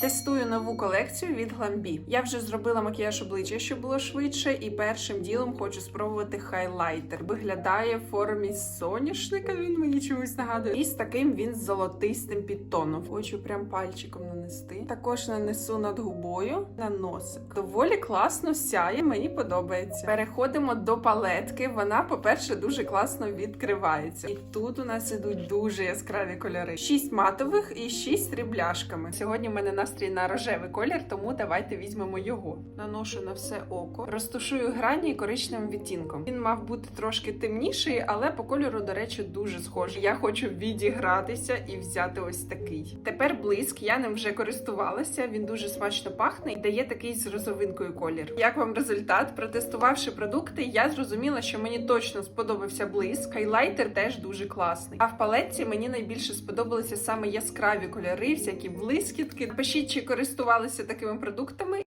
Тестую нову колекцію від Glambi. Я вже зробила макіяж обличчя, щоб було швидше, і першим ділом хочу спробувати хайлайтер. Виглядає в формі соняшника. Він мені чомусь нагадує. І з таким він золотистим підтоном. Хочу прям пальчиком нанести. Також нанесу над губою на носик. Доволі класно сяє, мені подобається. Переходимо до палетки. Вона, по-перше, дуже класно відкривається. І тут у нас ідуть дуже яскраві кольори: шість матових і шість рібляшками. Сьогодні в мене настрій на рожевий колір, тому давайте візьмемо його. Наношу на все око, розташую грані коричневим відтінком. Він мав бути трошки темніший, але по кольору, до речі, дуже схожий. Я хочу відігратися і взяти ось такий. Тепер блиск. Я ним вже користувалася. Він дуже смачно пахне і дає такий з розовинкою колір. Як вам результат? Протестувавши продукти, я зрозуміла, що мені точно сподобався блиск. Хайлайтер теж дуже класний. А в палетці мені найбільше сподобалися саме яскраві кольори, всякі блискітки. Пишіть, чи користувалися такими продуктами.